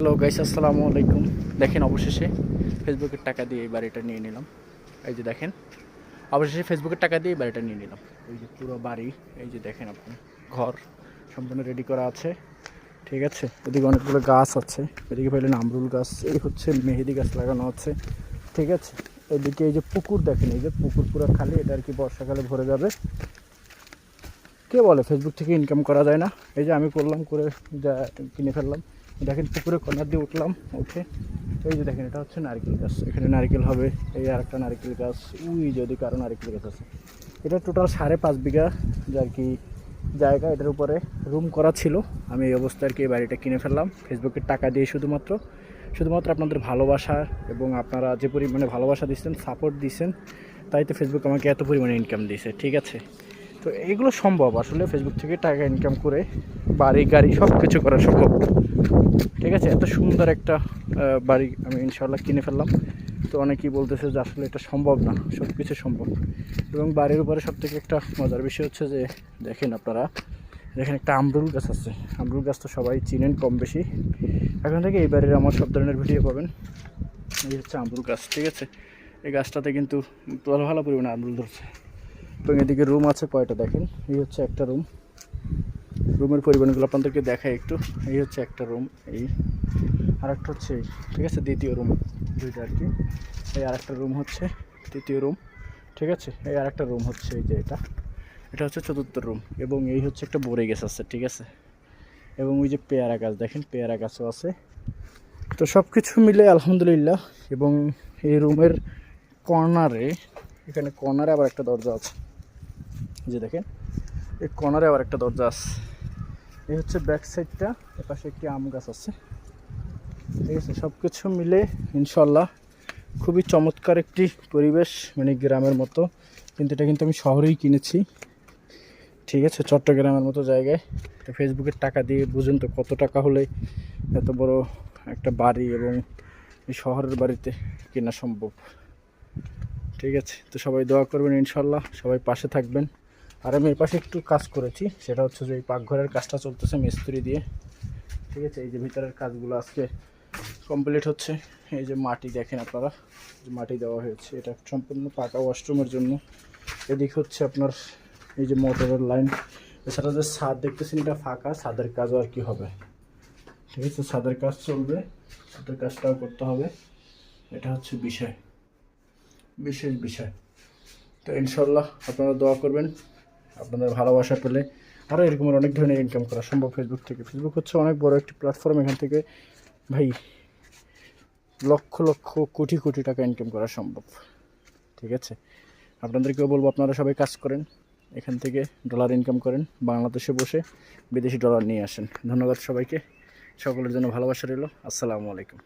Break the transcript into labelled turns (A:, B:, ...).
A: Hello guys আসসালামু আলাইকুম। দেখেন অবশেষে ফেসবুকের টাকা দিয়ে এই বাড়িটা নিয়ে নিলাম। এই যে দেখেন, অবশেষে ফেসবুকের টাকা দিয়ে এই বাড়িটা নিয়ে নিলাম। এই যে পুরো বাড়ি, এই যে দেখেন আপনি, ঘর সম্পূর্ণ রেডি করা আছে। ঠিক আছে? এদিকে অনেকগুলো গাছ আছে। এদিকে পেলেন আমরুল গাছ, এই হচ্ছে মেহেদি গাছ লাগানো আছে। ঠিক আছে? এদিকে এই যে পুকুর দেখেন, এই যে পুকুর পুরো খালি, এটা আর কি বর্ষাকালে ভরে যাবে। কে বলে ফেসবুক থেকে ইনকাম করা যায় না? এই যে আমি করলাম, করে যা কিনে ফেললাম। দেখেন পুকুরে কর্নার দিয়ে উঠলাম, উঠে। এই যে দেখেন, এটা হচ্ছে নারকেল গাছ। এখানে নারকেল হবে, এই আর একটা নারকেল গাছ। উই, যদি কারও নারকেল গাছ আছে। এটা টোটাল সাড়ে পাঁচ বিঘা যে আর কি জায়গা, এটার উপরে রুম করা ছিল। আমি এই অবস্থায় আর কি এই বাড়িটা কিনে ফেললাম। ফেসবুকের টাকা দিয়ে শুধুমাত্র। শুধুমাত্র আপনাদের ভালোবাসা এবং আপনারা যে পরিমাণে ভালোবাসা দিচ্ছেন সাপোর্ট দিচ্ছেন, তাই তো ফেসবুক আমাকে এত পরিমাণে ইনকাম দিয়েছে, ঠিক আছে? তো এগুলো সম্ভব আসলে ফেসবুক থেকে টাকা ইনকাম করে বাড়ি, গাড়ি সব কিছু করা সম্ভব। ঠিক আছে? এত সুন্দর একটা বাড়ি আমি ইনশাল্লাহ কিনে ফেললাম। তো অনেকেই বলতেছে যে আসলে এটা সম্ভব না সব কিছু সম্ভব। এবং বাড়ির উপরে সব থেকে একটা মজার বিষয় হচ্ছে যে, দেখেন আপনারা, দেখেন একটা আমরুল গাছ আছে। আমরুল গাছ তো সবাই চিনেন কম বেশি। এখন থেকে এই বাড়ির আমার সব ধরনের ভিডিও পাবেন। এই হচ্ছে আমরুল গাছ, ঠিক আছে? এই গাছটাতে কিন্তু ভালো ভালো পরিমাণে আমরুল ধরছে। এবং এদিকে রুম আছে কয়টা দেখেন? এই হচ্ছে একটা রুম রুমের পরিমাণগুলো আপনাদেরকে দেখাই একটু। এই হচ্ছে একটা রুম এই। আর একটা হচ্ছে এই, ঠিক আছে? দ্বিতীয় রুম দুইটা আর কি। এই আর একটা রুম হচ্ছে তৃতীয় রুম ঠিক আছে? এই আর একটা রুম হচ্ছে এই যে এটা। এটা হচ্ছে চতুর্থ রুম এবং এই হচ্ছে একটা বড়ে গাছ আছে, ঠিক আছে? এবং ওই যে পেয়ারা গাছ, দেখেন পেয়ারা গাছও আছে। তো সব কিছু মিলে আলহামদুলিল্লাহ এবং এই রুমের কর্নারে এখানে কর্নারে আবার একটা দরজা আছে। যে দেখেন, এই কর্নারে আবার একটা দরজা আছে। এই হচ্ছে ব্যাক সাইডটা এপাশে একটি আম গাছ আছে। ঠিক আছে সব কিছু মিলে ইনশাল্লাহ খুবই চমৎকার একটি পরিবেশ মানে গ্রামের মতো। কিন্তু এটা কিন্তু আমি শহরেই কিনেছি। ঠিক আছে, চট্টগ্রামের মতো জায়গায়। তো ফেসবুকের টাকা দিয়ে বুঝুন তো কত টাকা হলে এত বড় একটা বাড়ি এবং শহরের বাড়িতে কেনা সম্ভব। ঠিক আছে, তো সবাই দোয়া করবেন ইনশাল্লাহ সবাই পাশে থাকবেন। আর আমি এর পাশে একটু কাজ করেছি, সেটা হচ্ছে যে এই পাকঘরের কাজটা চলতেছে মিস্ত্রি দিয়ে। ঠিক আছে, এই যে ভিতরের কাজগুলো আজকে কমপ্লিট হচ্ছে। এই যে মাটি দেখেন আপনারা যে মাটি দেওয়া হয়েছে। এটা সম্পূর্ণ পাকা ওয়াশরুমের জন্য। এদিক হচ্ছে আপনার এই যে মোটরের লাইন এছাড়া যে ছাদ দেখতেছেন, এটা ফাঁকা, ছাদের কাজও আর কি হবে। ঠিক আছে, ছাদের কাজ চলবে, ছাদের কাজটাও করতে হবে। এটা হচ্ছে বিষয়, বিশেষ বিষয়। তো ইনশাল্লাহ আপনারা দোয়া করবেন। আপনাদের ভালোবাসা পেলে আরও এরকমের অনেক ধরনের ইনকাম করা সম্ভব ফেসবুক থেকে। ফেসবুক হচ্ছে অনেক বড় একটি প্ল্যাটফর্ম এখান থেকে ভাই লক্ষ লক্ষ, কোটি কোটি টাকা ইনকাম করা সম্ভব। ঠিক আছে? আপনাদেরকেও বলব আপনারা সবাই কাজ করেন, এখান থেকে ডলার ইনকাম করেন, বাংলাদেশে বসে বিদেশি ডলার নিয়ে আসেন। ধন্যবাদ সবাইকে। সকলের জন্য ভালোবাসা রইল। আসসালামু আলাইকুম।